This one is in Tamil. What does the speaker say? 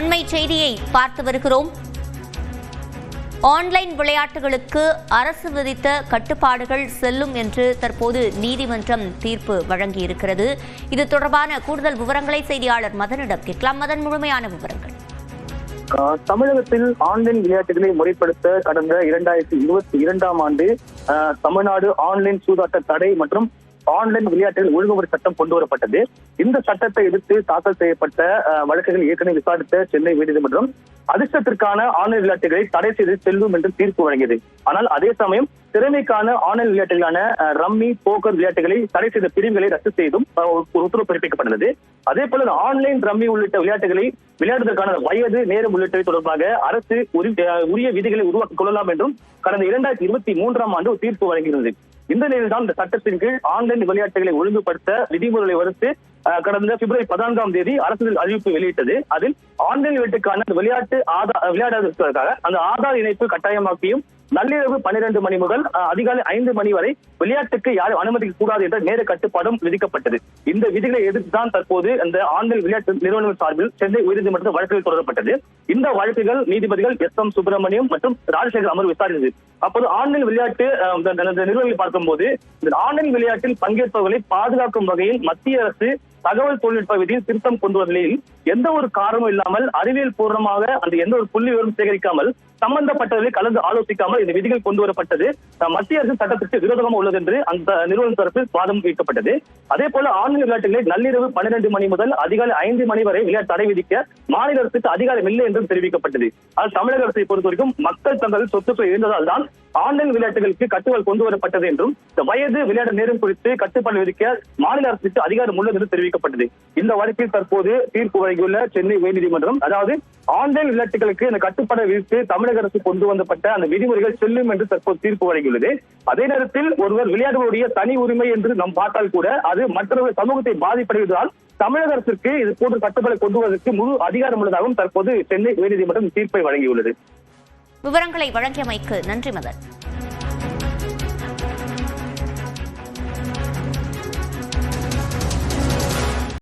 அண்மை செய்தியை பார்த்து வருகிறோம். ஆன்லைன் விளையாட்டுகளுக்கு அரசு விதித்த கட்டுப்பாடுகள் செல்லும் என்று தற்போது நீதிமன்றம் தீர்ப்பு வழங்கியிருக்கிறது. இது தொடர்பான கூடுதல் விவரங்களை செய்தியாளர் மதனிடம் கேட்கலாம். மதன் முழுமையான விவரங்கள். தமிழகத்தில் ஆன்லைன் விளையாட்டுகளை முறைப்படுத்த கடந்த இரண்டாயிரத்தி இருபத்தி இரண்டாம் ஆண்டு தமிழ்நாடு ஆன்லைன் சூதாட்ட தடை மற்றும் ஆன்லைன் விளையாட்டுகள் ஒழுங்குமுறை சட்டம் கொண்டு வரப்பட்டது இந்த சட்டத்தை எதிர்த்து தாக்கல் செய்யப்பட்ட வழக்குகள் ஏற்கனவே விசாரித்த சென்னை உயர்நீதிமன்றம் அதிர்ஷ்டத்திற்கான ஆன்லைன் விளையாட்டுகளை தடை செய்து செல்லும் என்று தீர்ப்பு வழங்கியது. ஆனால் அதே சமயம் திறமைக்கான ஆன்லைன் விளையாட்டுகளான ரம்மி போக்கர் விளையாட்டுகளை தடை செய்த பிரிவுகளை ரத்து செய்தும் ஒரு உத்தரவு பிறப்பிக்கப்பட்டுள்ளது. அதே போல ஆன்லைன் ரம்மி உள்ளிட்ட விளையாட்டுகளை விளையாடுவதற்கான வயது நேரம் உள்ளிட்டவை தொடர்பாக அரசு உரி- உரிய விதிகளை உருவாக்கிக் கொள்ளலாம் என்றும் கடந்த இரண்டாயிரத்தி இருபத்தி மூன்றாம் ஆண்டு தீர்ப்பு வழங்கியிருந்தது. இந்த நிலையில் தான் இந்த சட்டத்தின் கீழ் ஆன்லைன் விளையாட்டுகளை ஒழுங்குபடுத்த விதிமுறைகளை வகுத்து கடந்த பிப்ரவரி பதினான்காம் தேதி அரசு அறிவிப்பு வெளியிட்டது. அதில் ஆன்லைன் வீட்டுக்கான அந்த விளையாட்டு ஆதார் விளையாடுவதற்காக அந்த ஆதார் இணைப்பு கட்டாயமாக்கியும் நள்ளிரவு பன்னிரண்டு மணி முதல் அதிகாலை ஐந்து மணி வரை விளையாட்டுக்கு யாரும் அனுமதிக்க கூடாது என்ற நேர கட்டுப்பாடும் விதிக்கப்பட்டது. இந்த விதிகளை எதிர்த்து தான் தற்போது அந்த ஆன்லைன் விளையாட்டு நிறுவனம் சார்பில் சென்னை உயர்நீதிமன்றத்தில் வழக்குகள் தொடரப்பட்டது. இந்த வழக்குகள் நீதிபதிகள் எஸ் எம் சுப்பிரமணியம் மற்றும் ராஜசேகர் அமர்வு விசாரித்தது. அப்போது ஆன்லைன் விளையாட்டு நிறுவனங்களை பார்க்கும்போது இந்த ஆன்லைன் விளையாட்டில் பங்கேற்பவர்களை பாதுகாக்கும் வகையில் மத்திய அரசு தகவல் தொழில்நுட்ப விதியில் திருத்தம் கொண்டு வந்த நிலையில் எந்த ஒரு காரணமும் இல்லாமல் அறிவியல் பூர்ணமாக அந்த எந்த ஒரு புள்ளி விவரம் சேகரிக்காமல் சம்பந்தப்பட்டதை கலந்து ஆலோசிக்காமல் இந்த விதிகள் கொண்டு வரப்பட்டது. மத்திய அரசு சட்டத்திற்கு விரோதமாக உள்ளது என்று அந்த நிறுவனம் தரப்பில் வாதம் வைக்கப்பட்டது. அதே போல ஆன்லைன் விளையாட்டுகளில் நள்ளிரவு பன்னிரண்டு மணி முதல் அதிகாலை ஐந்து மணி வரை விளையாட்டு தடை விதிக்க மாநில அரசுக்கு அதிகாரம் இல்லை என்றும் தெரிவிக்கப்பட்டது. அது தமிழக அரசை பொறுத்த வரைக்கும் மக்கள் தங்கள் சொத்துக்கள் இருந்ததால் தான் ஆன்லைன் விளையாட்டுகளுக்கு கட்டுப்பாடு கொண்டு வரப்பட்டது என்றும் இந்த வயது விளையாட்டு நேரம் குறித்து கட்டுப்பாடு விதிக்க மாநில அரசுக்கு அதிகாரம் உள்ளது என்று தெரிவிக்கப்பட்டது. இந்த வழக்கில் தற்போது தீர்ப்பு வழங்கியுள்ள சென்னை உயர்நீதிமன்றம் அதாவது ஆன்லைன் விளையாட்டுகளுக்கு இந்த கட்டுப்பாடு விதித்து தமிழக அரசு கொண்டு வந்தப்பட்ட அந்த விதிமுறைகள் செல்லும் என்று தற்போது தீர்ப்பு வழங்கியுள்ளது. அதே நேரத்தில் ஒருவர் விளையாடுவருடைய தனி உரிமை என்று நாம் பார்த்தால் கூட அது மற்றவர்கள் சமூகத்தை பாதிப்படைவதால் தமிழக அரசுக்கு இது போன்ற கட்டுப்பாடு கொண்டு வருவதற்கு முழு அதிகாரம் உள்ளதாகவும் தற்போது சென்னை உயர்நீதிமன்றம் தீர்ப்பை வழங்கியுள்ளது. விவரங்களை வழங்கியமைக்கு நன்றி மதன்.